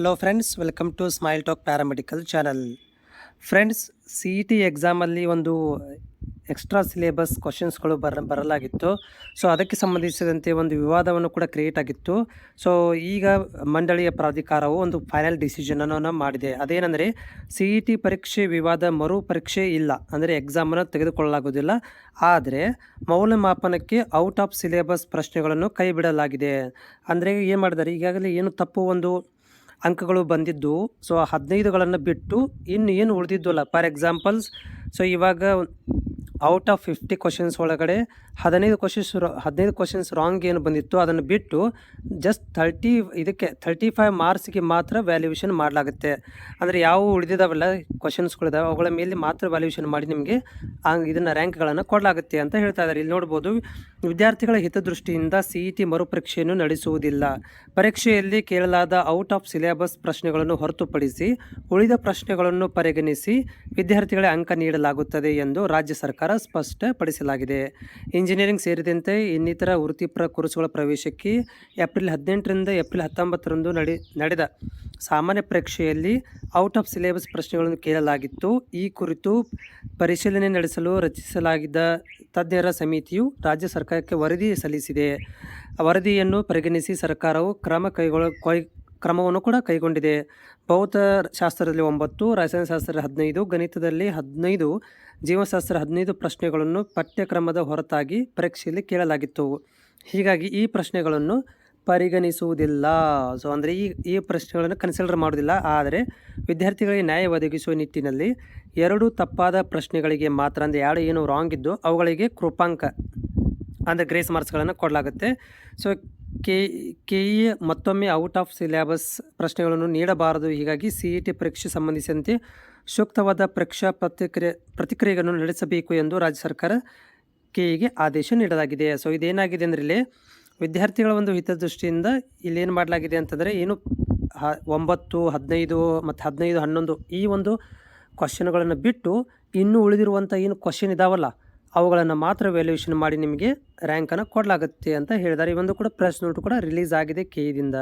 Hello friends welcome to smile talk paramedical channel friends C E T ಎಕ್ಸಾಮಲ್ಲಿ ಒಂದು extra syllabus ಕ್ವಶನ್ಸ್ಗಳು ಬರ, ಬರಲಾಗಿತ್ತು. So ಅದಕ್ಕೆ ಸಂಬಂಧಿಸಿದಂತೆ ಒಂದು ವಿವಾದವನ್ನು ಕೂಡ ಕ್ರಿಯೇಟ್ ಆಗಿತ್ತು. ಸೊ ಈಗ ಮಂಡಳಿಯ ಪ್ರಾಧಿಕಾರವು ಒಂದು ಫೈನಲ್ ಡಿಸಿಷನನ್ನು ಮಾಡಿದೆ. ಅದೇನೆಂದರೆ ಸಿ ಇ ಟಿ ಪರೀಕ್ಷೆ ವಿವಾದ ಮರು ಪರೀಕ್ಷೆ ಇಲ್ಲ. ಅಂದರೆ ಎಕ್ಸಾಮನ್ನು ತೆಗೆದುಕೊಳ್ಳಲಾಗುವುದಿಲ್ಲ. ಆದರೆ, ಮೌಲ್ಯಮಾಪನಕ್ಕೆ ಔಟ್ ಆಫ್ ಸಿಲೆಬಸ್ ಪ್ರಶ್ನೆಗಳನ್ನು ಕೈ ಬಿಡಲಾಗಿದೆ ಅಂದರೆ ಏನು ಮಾಡಿದ್ದಾರೆ? ಈಗಾಗಲೇ ಏನು ತಪ್ಪು ಒಂದು ಅಂಕಗಳು ಬಂದಿದ್ದು. ಸೊ ಹದಿನೈದುಗಳನ್ನು ಬಿಟ್ಟು ಇನ್ನು ಏನು ಉಳಿದಿದ್ದಲ್ಲ. ಫಾರ್ ಎಕ್ಸಾಂಪಲ್ಸ್ ಸೊ ಇವಾಗ ಔಟ್ ಆಫ್ ಫಿಫ್ಟಿ ಕ್ವಶನ್ಸ್ ಒಳಗಡೆ ಹದಿನೈದು ಕ್ವಶನ್ಸ್ ಹದಿನೈದು ಕ್ವಶನ್ಸ್ ರಾಂಗ್ ಏನು ಬಂದಿತ್ತು, ಅದನ್ನು ಬಿಟ್ಟು ಜಸ್ಟ್ ಥರ್ಟಿ ಇದಕ್ಕೆ ಥರ್ಟಿ ಫೈವ್ ಮಾರ್ಕ್ಸ್ಗೆ ಮಾತ್ರ ವ್ಯಾಲ್ಯೂಯೇಷನ್ ಮಾಡಲಾಗುತ್ತೆ. ಅಂದರೆ ಯಾವ ಉಳಿದಿದಾವೆಲ್ಲ ಕ್ವಶನ್ಸ್ಗಳಿದಾವೆ ಅವುಗಳ ಮೇಲೆ ಮಾತ್ರ ವ್ಯಾಲ್ಯೂಯೇಷನ್ ಮಾಡಿ ನಿಮಗೆ ಇದನ್ನು ರ್ಯಾಂಕ್ಗಳನ್ನು ಕೊಡಲಾಗುತ್ತೆ ಅಂತ ಹೇಳ್ತಾ ಇದ್ದಾರೆ ಇಲ್ಲಿ ನೋಡ್ಬೋದು, ವಿದ್ಯಾರ್ಥಿಗಳ ಹಿತದೃಷ್ಟಿಯಿಂದ ಸಿ ಇ ಟಿ ಮರುಪರೀಕ್ಷೆಯನ್ನು ನಡೆಸುವುದಿಲ್ಲ. ಪರೀಕ್ಷೆಯಲ್ಲಿ ಕೇಳಲಾದ ಔಟ್ ಆಫ್ ಸಿಲೆಬಸ್ ಪ್ರಶ್ನೆಗಳನ್ನು ಹೊರತುಪಡಿಸಿ ಉಳಿದ ಪ್ರಶ್ನೆಗಳನ್ನು ಪರಿಗಣಿಸಿ ವಿದ್ಯಾರ್ಥಿಗಳ ಅಂಕ ನೀಡಲಾಗುತ್ತದೆ ಎಂದು ರಾಜ್ಯ ಸರ್ಕಾರ ಸ್ಪಷ್ಟಪಡಿಸಲಾಗಿದೆ. ಇಂಜಿನಿಯರಿಂಗ್ ಸೇರಿದಂತೆ ಇನ್ನಿತರ ವೃತ್ತಿಪರ ಕೋರ್ಸ್ಗಳ ಪ್ರವೇಶಕ್ಕೆ ಏಪ್ರಿಲ್ ಹದಿನೆಂಟರಿಂದ ಏಪ್ರಿಲ್ ಹತ್ತೊಂಬತ್ತರಂದು ನಡೆ, ನಡೆದ ಸಾಮಾನ್ಯ ಪರೀಕ್ಷೆಯಲ್ಲಿ ಔಟ್ ಆಫ್ ಸಿಲೆಬಸ್ ಪ್ರಶ್ನೆಗಳನ್ನು ಕೇಳಲಾಗಿತ್ತು. ಈ ಕುರಿತು ಪರಿಶೀಲನೆ ನಡೆಸಲು ರಚಿಸಲಾಗಿದ್ದ ತಜ್ಞರ ಸಮಿತಿಯು ರಾಜ್ಯ ಸರ್ಕಾರಕ್ಕೆ ವರದಿ ಸಲ್ಲಿಸಿದೆ. ವರದಿಯನ್ನು ಪರಿಗಣಿಸಿ ಸರ್ಕಾರವು ಕ್ರಮ ಕೈಗೊಳ್ಳ ಕ್ರಮವನ್ನು ಕೂಡ ಕೈಗೊಂಡಿದೆ. ಭೌತಶಾಸ್ತ್ರದಲ್ಲಿ ಒಂಬತ್ತು, ರಸಾಯನಶಾಸ್ತ್ರ ಹದಿನೈದು, ಗಣಿತದಲ್ಲಿ ಹದಿನೈದು, ಜೀವಶಾಸ್ತ್ರ ಹದಿನೈದು ಪ್ರಶ್ನೆಗಳನ್ನು ಪಠ್ಯಕ್ರಮದ ಹೊರತಾಗಿ ಪರೀಕ್ಷೆಯಲ್ಲಿ ಕೇಳಲಾಗಿತ್ತು. ಹೀಗಾಗಿ ಈ ಪ್ರಶ್ನೆಗಳನ್ನು ಪರಿಗಣಿಸುವುದಿಲ್ಲ. ಸೊ ಅಂದರೆ ಈ ಈ ಪ್ರಶ್ನೆಗಳನ್ನು ಕನ್ಸಿಡರ್ ಮಾಡೋದಿಲ್ಲ ಆದರೆ ವಿದ್ಯಾರ್ಥಿಗಳಿಗೆ ನ್ಯಾಯ ಒದಗಿಸುವ ನಿಟ್ಟಿನಲ್ಲಿ ಎರಡು ತಪ್ಪಾದ ಪ್ರಶ್ನೆಗಳಿಗೆ ಮಾತ್ರ, ಅಂದರೆ ಎರಡು ಏನು ರಾಂಗ್ ಇದ್ದು ಅವುಗಳಿಗೆ ಕೃಪಾಂಕ, ಅಂದರೆ ಗ್ರೇಸ್ ಮಾರ್ಕ್ಸ್ಗಳನ್ನು ಕೊಡಲಾಗುತ್ತೆ. ಸೊ ಕೆ ಕೆ ಇ ಮತ್ತೊಮ್ಮೆ ಔಟ್ ಆಫ್ ಸಿಲೆಬಸ್ ಪ್ರಶ್ನೆಗಳನ್ನು ನೀಡಬಾರದು. ಹೀಗಾಗಿ ಸಿ ಇ ಟಿ ಪರೀಕ್ಷೆ ಸಂಬಂಧಿಸಿದಂತೆ ಸೂಕ್ತವಾದ ಪರೀಕ್ಷಾ ಪ್ರತಿಕ್ರಿಯೆ, ಪ್ರತಿಕ್ರಿಯೆಗಳನ್ನು ನಡೆಸಬೇಕು ಎಂದು ರಾಜ್ಯ ಸರ್ಕಾರ ಕೆಇಗೆ ಆದೇಶ ನೀಡಲಾಗಿದೆ. ಸೊ, ಇದೇನಾಗಿದೆ ಅಂದರೆ ಇಲ್ಲಿ ವಿದ್ಯಾರ್ಥಿಗಳ ಒಂದು ಹಿತದೃಷ್ಟಿಯಿಂದ ಇಲ್ಲೇನು ಮಾಡಲಾಗಿದೆ ಅಂತಂದರೆ ಏನು ಹ, ಒಂಬತ್ತು, ಹದಿನೈದು ಮತ್ತು ಹದಿನೈದು, ಹನ್ನೊಂದು ಈ ಒಂದು ಕ್ವಶನ್ಗಳನ್ನು ಬಿಟ್ಟು ಇನ್ನೂ ಉಳಿದಿರುವಂಥ ಏನು ಕ್ವಶನ್ ಇದಾವಲ್ಲ ಅವುಗಳನ್ನು ಮಾತ್ರ ವ್ಯಾಲ್ಯೂಯೇಷನ್ ಮಾಡಿ ನಿಮಗೆ ರ್ಯಾಂಕನ್ನು ಕೊಡಲಾಗುತ್ತೆ ಅಂತ ಹೇಳಿದ್ದಾರೆ ಈ ಕೂಡ ಪ್ರೆಸ್ ನೋಟ್ ಕೂಡ ರಿಲೀಸ್ ಆಗಿದೆ ಕೆ ಇದಿಂದ